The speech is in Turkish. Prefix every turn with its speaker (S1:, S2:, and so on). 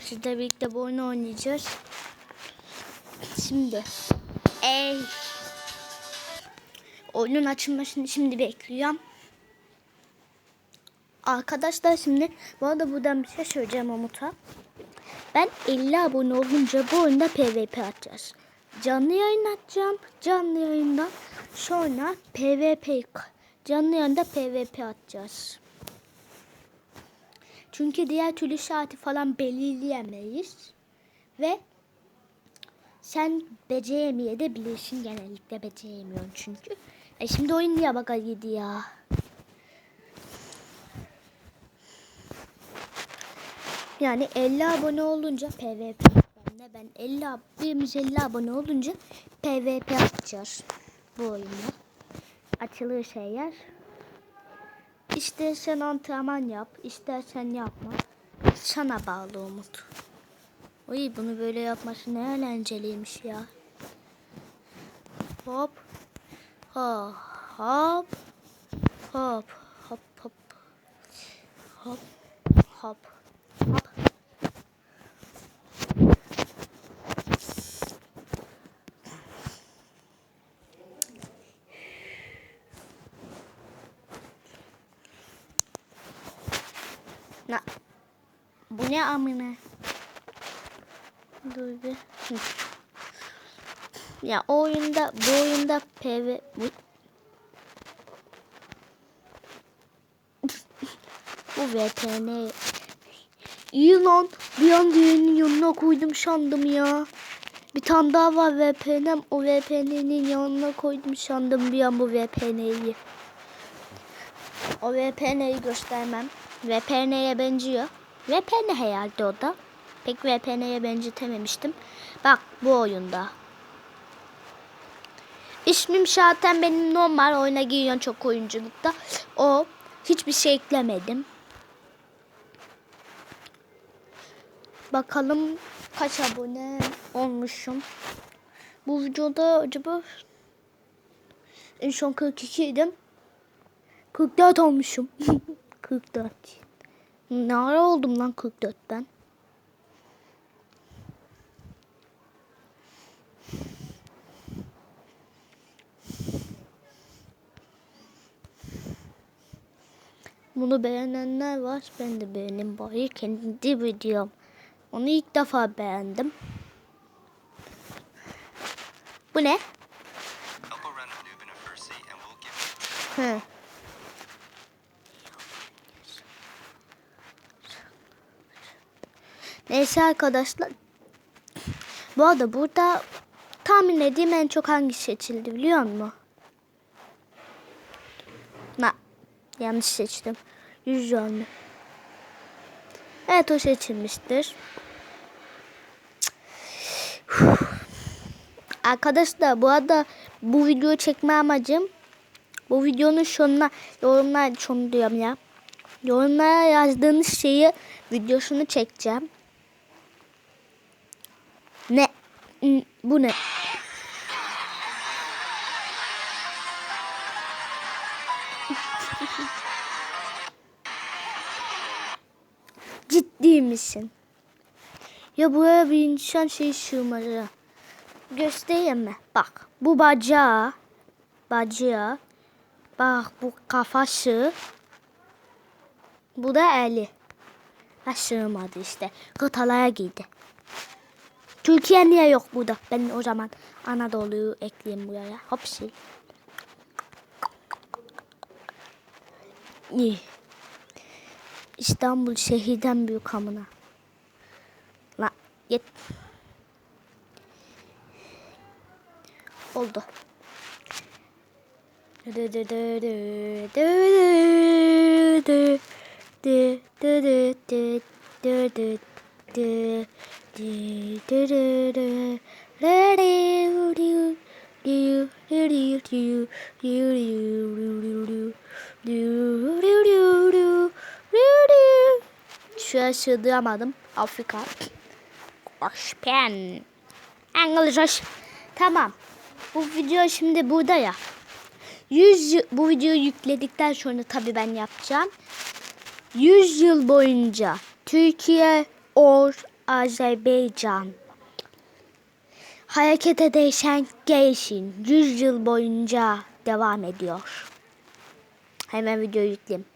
S1: Sizle birlikte bu oyunu oynayacağız. Şimdi. Ey. Oyunun açılmasını şimdi bekliyorum. Arkadaşlar şimdi bu arada buradan bir şey söyleyeceğim Umut'a. Ben 50 abone olunca bu oyunda PvP atacağız. Canlı yayın atacağım. Canlı yayından sonra PvP canlı yayında PvP atacağız. Çünkü diğer türlü saati falan belirleyemeyiz. Ve sen beceremeyebilirsin genellikle beceremiyorsun çünkü. E şimdi oyun niye baka yedi ya? Yani 50 abone olunca PvP ben de ben 50 ab- birimiz 50 abone olunca PvP atacağız bu oyunda. Açılırsa eğer. İstersen antrenman yap, istersen yapma. Sana bağlı Umut. Oy bunu böyle yapması ne eğlenceliymiş ya. Hop. Ha, hop. Hop. Hop hop. Hop. Hop. Na. Bu ne amına? Dur bir. Ya o oyunda bu oyunda PV bu bu VPN İyi lan bir an diğerinin yanına koydum sandım ya. Bir tane daha var VPN'm o VPN'nin yanına koydum sandım bir an bu VPN'yi. O VPN'yi göstermem. VPN'ye benziyor. VPN herhalde o da. Pek VPN'ye benzetememiştim. Bak bu oyunda. İsmim zaten benim normal oyuna giriyorum çok oyunculukta. O hiçbir şey eklemedim. Bakalım kaç abone olmuşum. Bu videoda acaba en son 42 idim. 44 olmuşum. 44. Ne ara oldum lan 44 ben? Bunu beğenenler var. Ben de beğeneyim bari kendi videom. Onu ilk defa beğendim. Bu ne?
S2: Help
S1: Neyse arkadaşlar. Bu arada burada tahmin edeyim en çok hangi seçildi biliyor musun? Na, yanlış seçtim. Yüz yönlü. Evet o seçilmiştir. Arkadaşlar bu arada bu videoyu çekme amacım bu videonun sonuna yorumlar sonu diyorum ya. Yorumlara yazdığınız şeyi videosunu çekeceğim. Ne? Bu ne? Ciddi misin? Ya buraya bir insan şey sığmadı. Göstereyim mi? Bak bu bacağı. Bacağı. Bak bu kafası. Bu da eli. Ha sığmadı işte. Kıtalara girdi. Türkiye niye yok burada? Ben o zaman Anadolu'yu ekleyeyim buraya. Hopsi. İyi. İstanbul şehirden büyük amına. La git. Oldu. Şuraya sığdıramadım. Afrika. Ospen. English. Tamam. Bu video şimdi burada ya. 100 yıl- bu videoyu yükledikten sonra tabii ben yapacağım. 100 yıl boyunca Türkiye or Azerbaycan. Harekete değişen gelişin 100 yıl boyunca devam ediyor. Hemen video yükleyeyim.